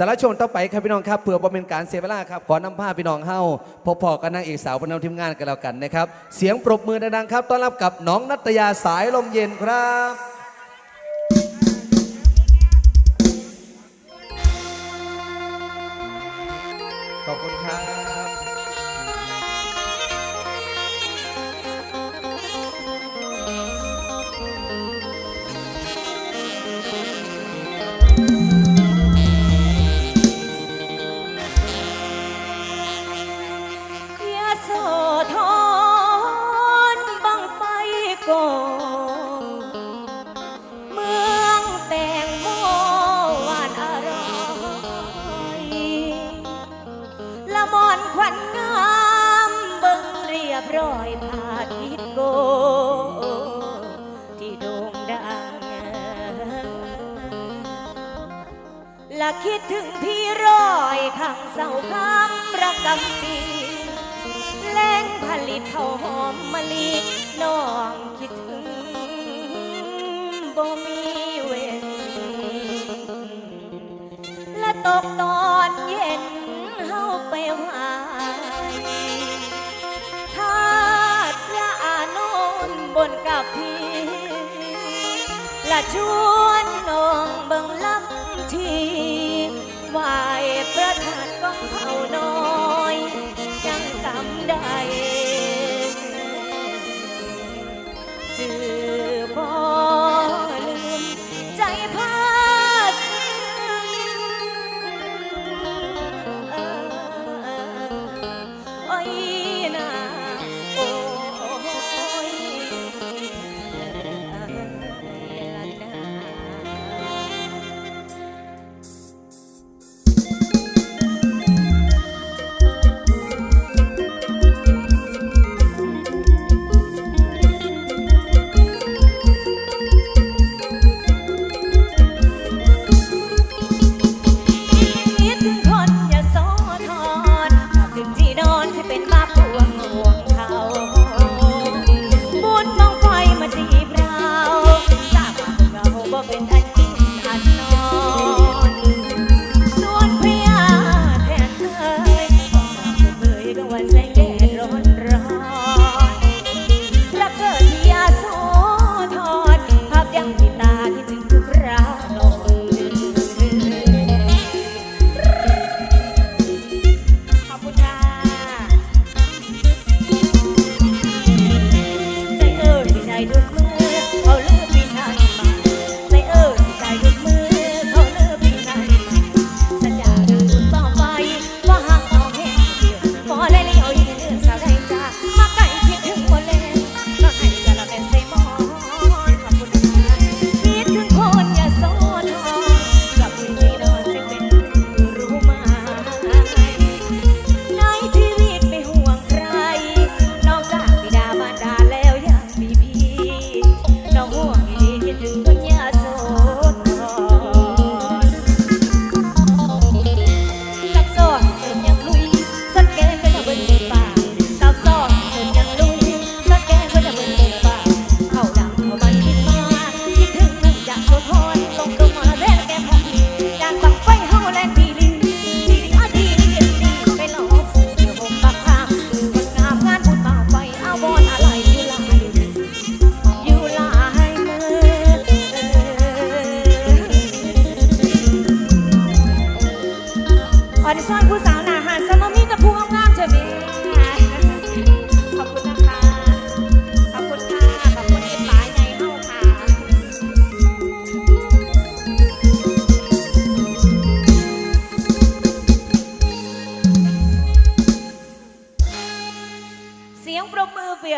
สาระช่วงต่อไปครับพี่น้องครับเผื่อบ่เป็นการเสียเวลาครับขอนำผ้าพี่น้องเฮาพบพอกันนางเอกสาวพนักทีมงานกันแล้วกันนะครับ เสียงปรบมือดังๆครับต้อนรับกับน้องนัตยาสายลมเย็นครับ คิดถึงพี่ร้อยข้างเสาคำรักกำจีแรงผลิตข้าหอมมะลิน้องคิดถึงบ่มีเว้นและตกตอนเย็นเฮาไปหวถ้าพระอานนท์บนกับพี่ และชวนน้องเบิ่งลำที ไหวประทานกองเขาน้อ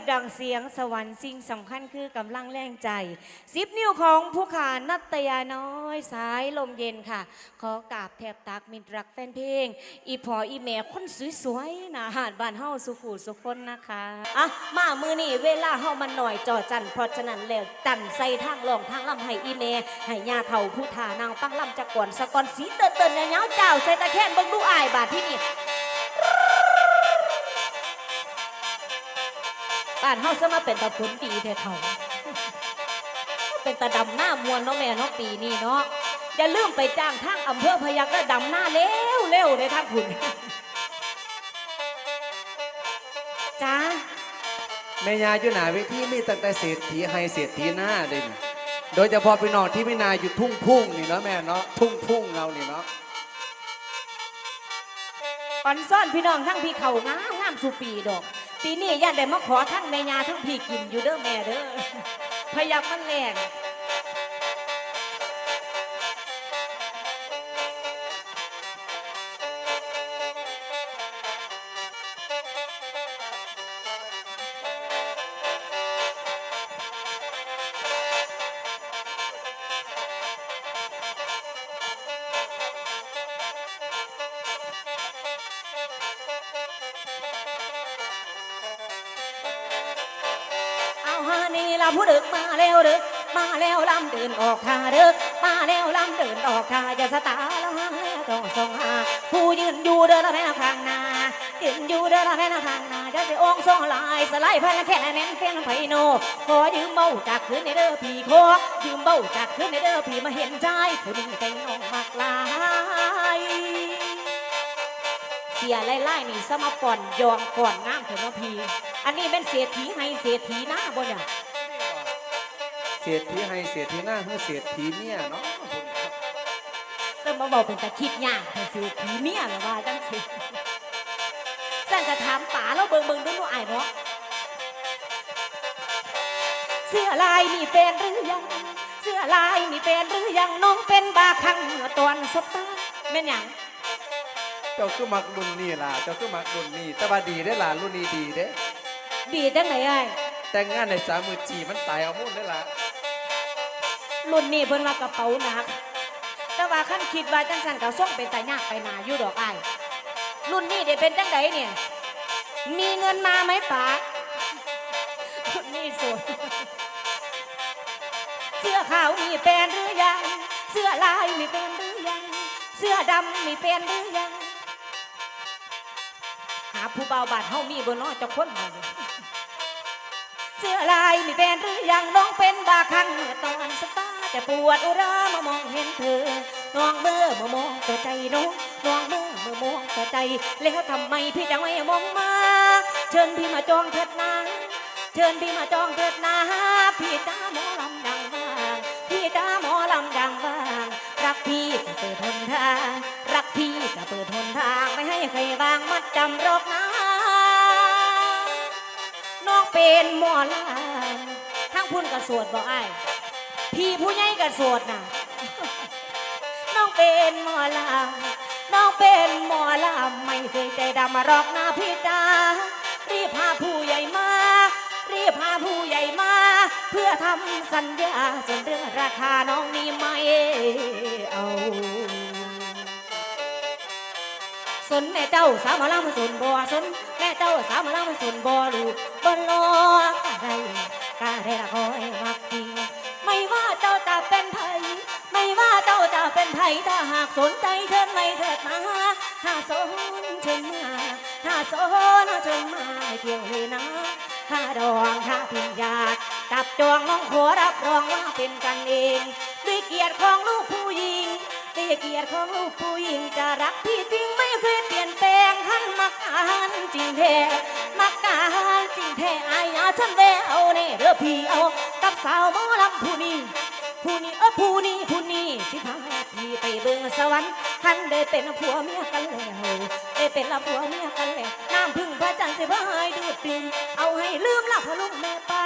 บมือเปรียบดังเสียงสวรรค์สิ่งสำคัญคือกำลังแรงใจสิบนิ้วของผู้ขานัตยาน้อยสายลมเย็นค่ะ ขอกราบแทบตักมิตรรักแฟนเพลง อีพออีแม่คนสวยๆนะหาดบ้านเฮาสุขูสุคนนะคะอะมามือนี่เวลาเฮามันหน่อยจอจันเพราะฉะนั้นแล้วจันใส่ทางลองทางลำให้อีแม่ให้ยาเฒ่าผู้ทานางปังลำจักก่อนสะกอนสีเตือนๆยาวๆเจ้าใส่ตะแคนเบิ่งดูอายบาดที่นี่ บ้านเฮาซะมาเป็นตะผลดีแท้เท่าเป็นตาดำหน้ามวนเนาะแม่เนาะปีนี้เนาะอย่าลืมไปจ้างทางอำเภอพยัคฆ์และดำหน้าเร็วเร็วในทางคุณจ้าแม่ยาอยู่หนาเวทีมีตั้งแต่เศรษฐีให้เศรษฐีหน้าเด่นโดยเฉพาะพี่น้องที่ไม่นาอยู่ทุ่งพุ่งนี่เนาะแม่เนาะทุ่งพุ่งเรานี่เนาะก่อนซ่อนพี่น้องทั้งพี่เขางามงามสุปีดอก ปีนี้ย่าได้มาขอทั้งแม่ยาทั้งพี่กินอยู่เด้อแม่เด้อพยักมันแรง ละผู้เดึกมาแล้วเดึกมาแล้วลำเดินออกท่าดึกมาแล้วลำเดินออกท่าจะสตาร์ละแล้วต้องส่งหาผู้ยืนอยู่เดินละแม่ข้างหน้ายืนอยู่เดินละแม่ข้างหน้าจะสิองค์ทรงลายสไลด์พันแค่แม่นเฟียงไผโนขอยืมเบ้าจากคืนในเด้อพี่ขอยืมเบ้าจากคืนในเด้อพี่มาเห็นใจผู้นี้แต่งน้องมากลายเสียไล่ไล่นี่สมาป่อนยองก่อนงามเถอะนาะพี่ อันนี้เป็นเศรษฐีให้เศรษฐีหน้าบ่เนี่ย เศรษฐีให้เศรษฐีหน้าเพื่อเศรษฐีเมียเนาะเริ่มมาบอกเป็นตะคิดยากแต่เศรษฐีเมียหรือว่าจังสิสั่นจะถามป๋าแล้วเบิ่งเบิ่งดูหนูอายเนาะเสื้อลายมีเป็นหรือยัง เสื้อลายมีเป็นหรือยังน้องเป็นบาคังเมื่อตอนสตาร์แม่นหยังเจ้าคือมักรุ่นนี่ล่ะเจ้าคือมักรุ่นนี่แต่ว่าดีได้อล่ะรุ่นนี้ดีเด้ ดีจังไหนไอ้ายแต่งงานในสามมือจีมันตายเอามุ่นได้อล่ะ รุ่นนี้เพิ่นว่ากระเป๋าหนัก แต่ว่าขั้นคิดว่าจังสันก็ส่งเป็นตายากไปหนาอยู่ดอกไอ้รุ่นนี้เดี๋ยวเป็นจังไดเนี่ย มีเงินมาไหมป๋ารุ่นนี้สวยเสื้อขาวมีเป็นหรือยัง เสื้อลายมีเป็นหรือยัง เสื้อดำมีเป็นหรือยัง หาผู้เบาบาดเฮามีบนน้อจะค้นมาเลยเสื้อลายมีเป็นหรือยังน้องเป็นบาคังเมื่อตอนสตา ร์แต่ปวดอุรามามองเห็นเธอ น้องเมื่อมามองแต่ใจน้องน้องเมื่อมามองแต่ใจ แล้วทำไมพี่จังไม่มองมา เชิญพี่มาจองเถิดนาเชิญพี่มาจองเถิดนาพี่ตาหมอลำดังบ้างพี่ตาหมอลำดังบ้าง รักพี่จะเปิดหนทาง รักพี่จะเปิดหนทางไม่ให้ใครวางมัดจำรอกนะน้องเป็นหมอลำทั้งพุ่นกับสวดบอกไอ้ พี่ผู้ใหญ่กับสวดน่ะ น้องเป็นหมอลำน้องเป็นหมอลำไม่เคยใจดำมารอกหน้าพี่ตารีบพาผู้ใหญ่มา รีบพาผู้ใหญ่มา เพื่อทำสัญญาส่วนเรื่องราคาน้องนี่ไม่เอาสนแม่เจ้าสาวมาลามาสนบ่สนแม่เจ้าสาวมาลามาสนบ่ลูกบ่ลอกอะไรกะได้ละคอยมักจริง ไม่ว่าเจ้าจะเป็นไผไม่ว่าเจ้าจะเป็นไผถ้าหากสนใจเชิญไม่เถิดมาถ้าสนเชิญมาถ้าสนเชิญมาไม่เกี่ยวเลยนะถ้าดองถ้าพิญญาตับจองน้องขอรับรองว่าเป็นกันเอง ด้วยเกียรติของลูกผู้หญิงด้วยเกียรติของลูกผู้หญิงจะรักพี่จริงไม่เคยเปลี่ยนแปลงหันมักการจริงแท้มักการ แท้อายอาฉันแววเน่เด้อพี่เอากับสาวหมอลำผู้นี้ผู้นี้เออผู้นี้ผู้นี้สิพาพี่ไปเบิ่งสวรรค์ท่านได้เป็นผัวเมียกันแล้วได้เป็นละผัวเมียกันแล้วน้ำพึ่งพระจันทร์สิพาให้ดูดดื่มเอาให้ลืมละพะลุงแม่ป้า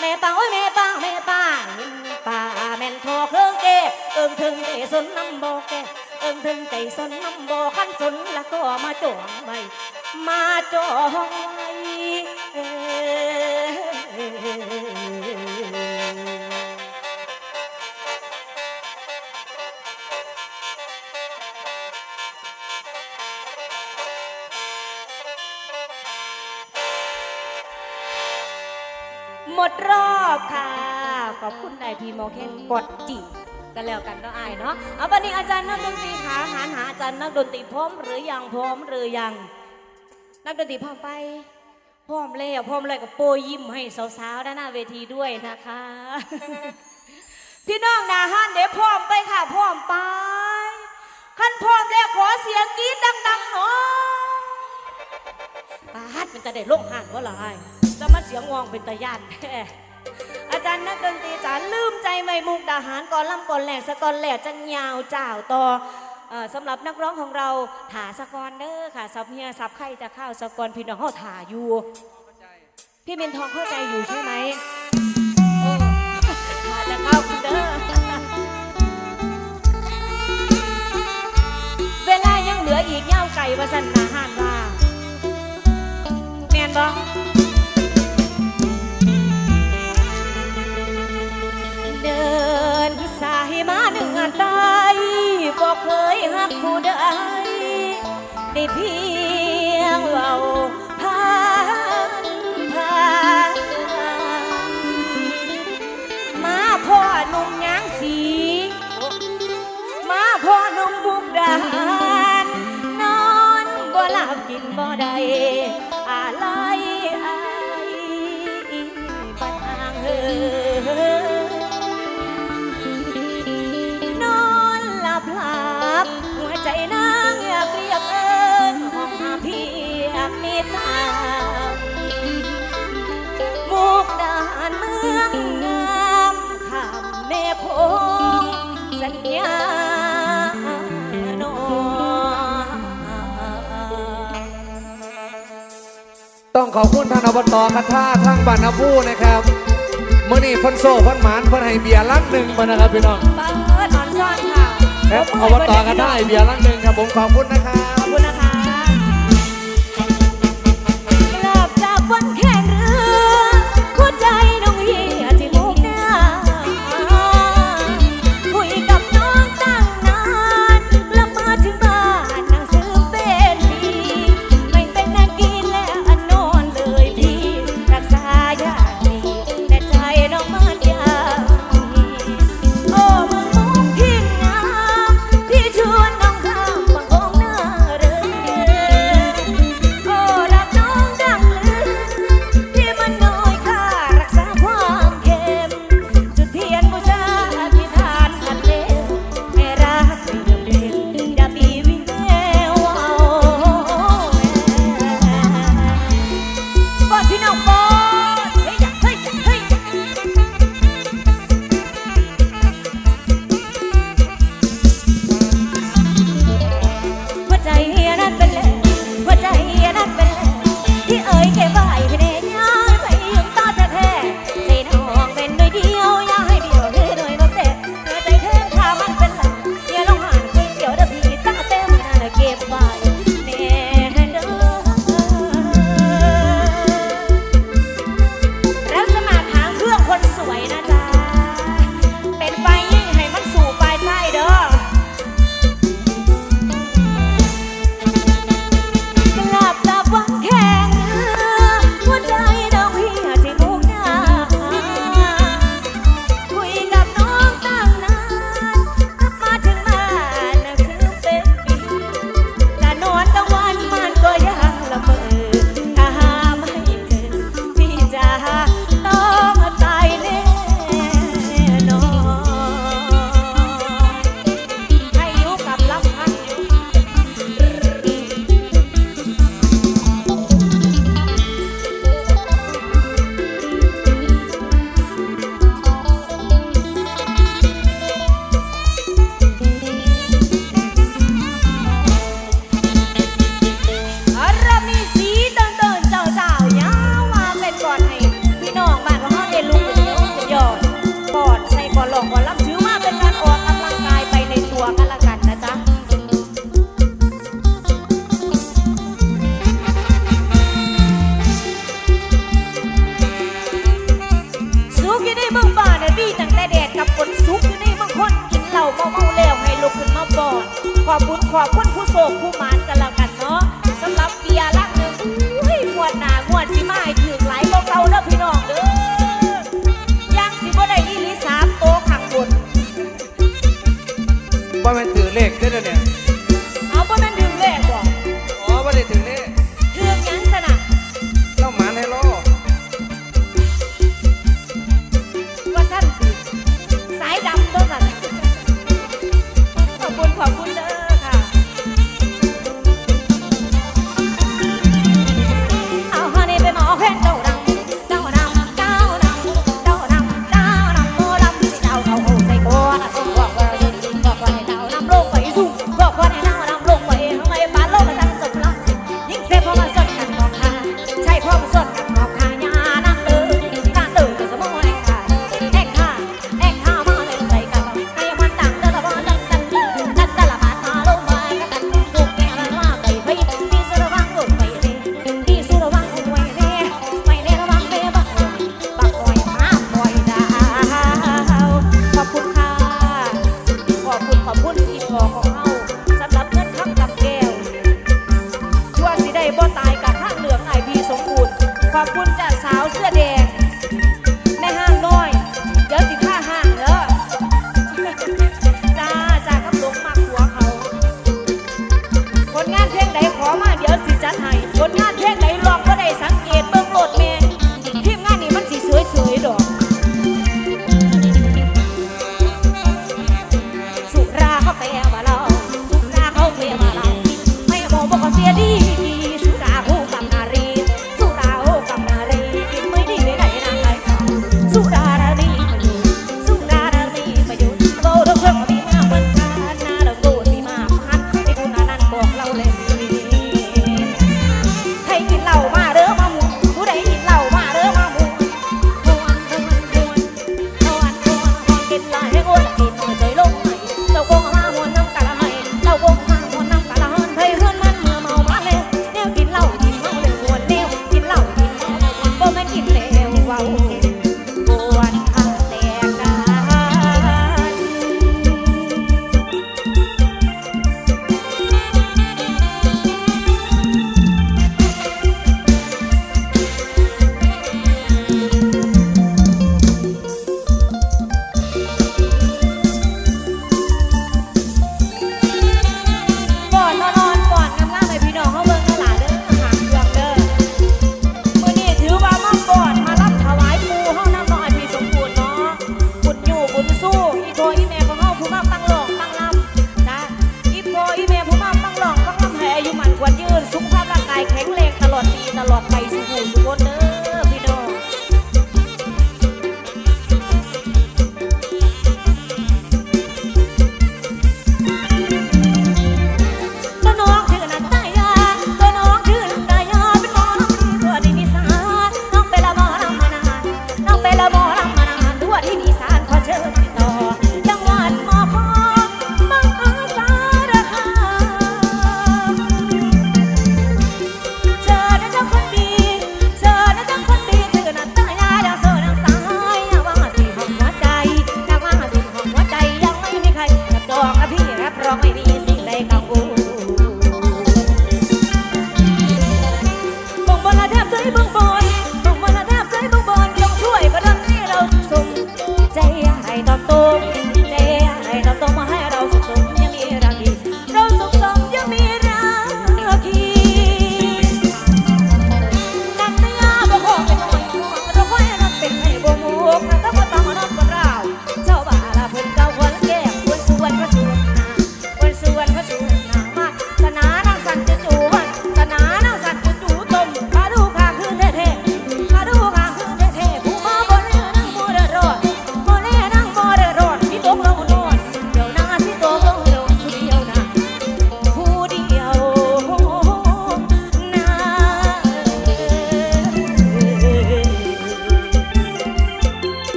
แม่ป้าโอ้ยแม่ป้าแม่ป้าเห็นป้าแม่นทอเครื่องเกเอิงถึงใจสนน้ำบ่แกเอิงถึงใจสนน้ำบ่ขันสนแล้วก็มาจองไว้มาจอง หมดรอบค่ะ ขอบคุณนายพีโมเคนกดจิกันแล้วกันก็อายเนาะเอาบันนี้อาจารย์นักดนตรีขาหารหาอาจารย์นักดนตรีพร้อมหรือยังพร้อมหรือยัง นักดนตรีพร้อมไป พร้อมเล้วพร้อมเลยกับโปยิ้มให้สาวๆด้านหน้าเวทีด้วยนะคะ พี่น้องนาฮันเดี๋ยวพร้อมไปค่ะพร้อมไปขั้นพร้อมแล้วขอเสียงกรี๊ดดังๆหน่อยปาฮัดมันจะได้โลกห่านว่าลาย จะมาเสียงวองเป็นตะยานอาจารย์นักดนตรีจ๋าลืมใจไม่มุกดาหารก่อนล่ำก่อนแหลกสะก่อนแหลกจังยาวเจ้าต่อสำหรับนักร้องของเราถาสะกอนเด้อค่ะสับเฮียสับไข่จะข้าวสะกอนพี่น้องเขาถาอยู่พี่เมนทองเข้าใจอยู่ใช่ไหม เพียงว่าพังพัมาพ่อนุ่มยางสี มาพ่อนุ่มบุกดาน นอนบ่ลับกินบ่ได้ ขอบคุณท่านอบตกระท่าทั้งบ้านน้นะครับเมื่อนี้พันโซพันหมานพันไฮเบียร์ลังหนึ่งมานะครับพี่น้องเปิดออนซ่อนค่ะครัอบตกระท่าไฮเบียร์ลังหนึ่งครับผมขอบคุณนะครับ